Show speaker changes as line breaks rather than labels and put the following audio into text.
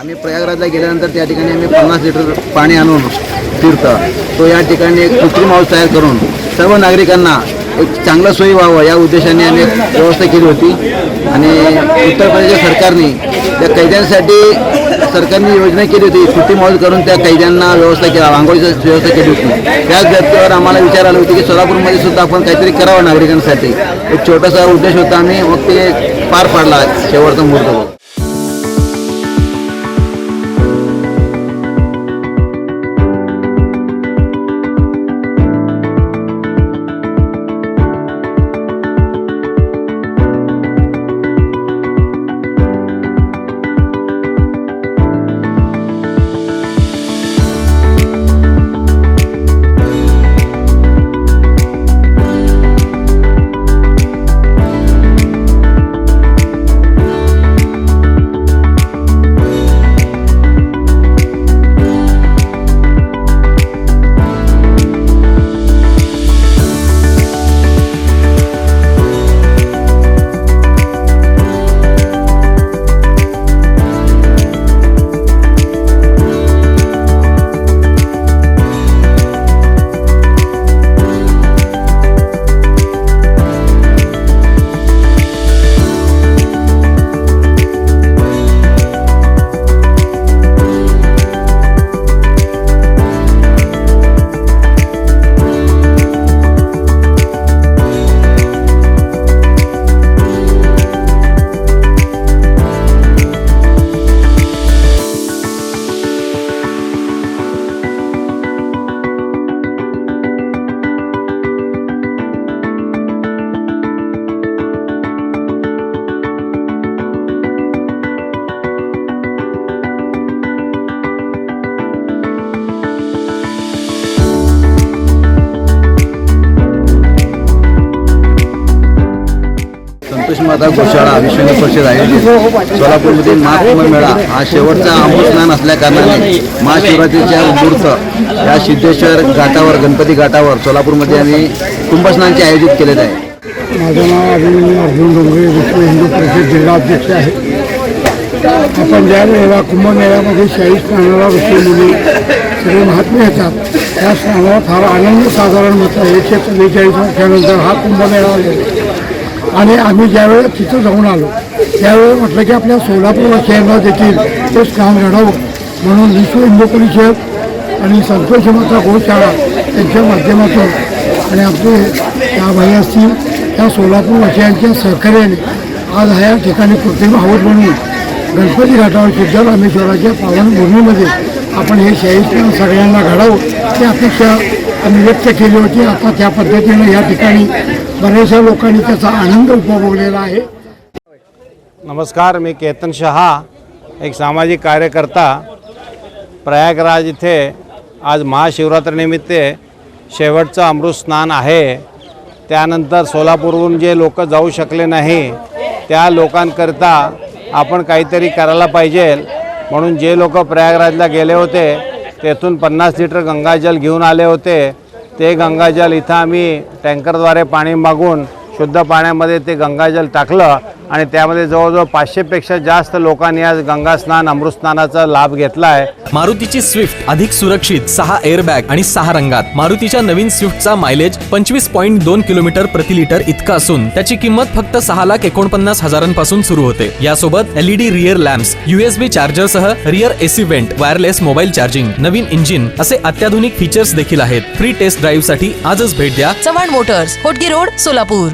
आम्ही प्रयागराजला गेल्यानंतर त्या ठिकाणी आम्ही पन्नास लिटर पाणी आणून फिरतं तो या ठिकाणी एक कृत्रिम हाऊस तयार करून सर्व नागरिकांना एक चांगलं सोयी व्हावं या उद्देशाने आम्ही व्यवस्था केली होती. आणि उत्तर प्रदेश सरकारने त्या कैद्यांसाठी सरकारने योजना केली होती कृत्रिम हाऊस करून त्या कैद्यांना व्यवस्था केला आंघोळीची व्यवस्था केली होती. त्याच व्यक्तीवर आम्हाला विचार आला होता की सोलापूरमध्ये सुद्धा आपण काहीतरी करावं नागरिकांसाठी. एक छोटासा उद्देश होता आम्ही मग ते पार पाडला शेवटचा मुहूर्त. माता गोशाळा विश्व परिषद आयोजित सोलापूरमध्ये महाकुंभ मेळा हा शेवटचा अमृत असल्याकारणाने महाशिवरात्रीच्या मुहूर्त या सिद्धेश्वर घाटावर गणपती घाटावर सोलापूरमध्ये आम्ही कुंभस्नानचे आयोजित केलेले आहे.
माझं नाव अभिनंदन अर्जुन डोंगरे विश्व हिंदू परिषद जिल्हाध्यक्ष आहे. आपण ज्या वेळेला कुंभमेळ्यामध्ये शाही स्नानाला ऋषी मुली सगळे महात्मे येतात. त्या स्नानाला फार आनंद साधारण म्हटलं एकशे चव्वेचाळीस वर्षानंतर हा कुंभमेळा आलेला आणि आम्ही ज्यावेळेस तिथं जाऊन आलो त्यावेळेस म्हटलं की आपल्या सोलापूर वासियांना देखील ते स्थान घडावं. म्हणून विश्व हिंदू परिषद आणि संतोष माता गोशाळा त्यांच्या माध्यमातून आणि आमचे त्या भाई असतील त्या सोलापूर वासियांच्या सहकार्याने आज ह्या ठिकाणी कृत्रिम हाऊस म्हणून गणपती घाटावर सिद्ध रामेश्वराच्या पावनभूमीमध्ये आपण हे शाहीस्नान सगळ्यांना घडावं ही अपेक्षा आम्ही व्यक्त केली होती. आता त्या पद्धतीनं या ठिकाणी बऱ्याचशा लोकांनी त्याचा आनंद उपभोगलेला आहे.
नमस्कार मी केतन शहा एक सामाजिक कार्यकर्ता. प्रयागराज इथे आज महाशिवरात्रीनिमित्त शेवटचं अमृत स्नान आहे. त्यानंतर सोलापूरहून जे लोक जाऊ शकले नाही त्या लोकांकरिता आपण काहीतरी करायला पाहिजे. म्हणून जे लोक प्रयागराजला गेले होते तेथून पन्नास लिटर गंगाजल घेऊन आले होते. ते गंगाजल इथं आम्ही टँकरद्वारे पाणी मागून शुद्ध पाण्यामध्ये ते गंगाजल टाकलं. आणि त्यामध्ये जवळजवळ पाचशेपेक्षा जास्त लोकांनी आज गंगा स्नान अमृत स्नानाचा लाभ घेतला आहे.
मारुतीची स्विफ्ट अधिक सुरक्षित सहा एअरबॅग आणि सहा रंगात. मारुतीच्या नवीन स्विफ्टचा मायलेज पंचवीस पॉईंट दोन किलोमीटर प्रति लिटर इतका असून त्याची किंमत फक्त सहा लाख एकोणपन्नास हजारांपासून सुरू होते. यासोबत LED rear lamps USB charger सह rear AC vent wireless mobile charging नवीन इंजिन असे अत्याधुनिक फीचर्स देखील आहेत. फ्री टेस्ट ड्राईव्हसाठी आजच भेट द्या.
Chavan motors Hotgi road Solapur.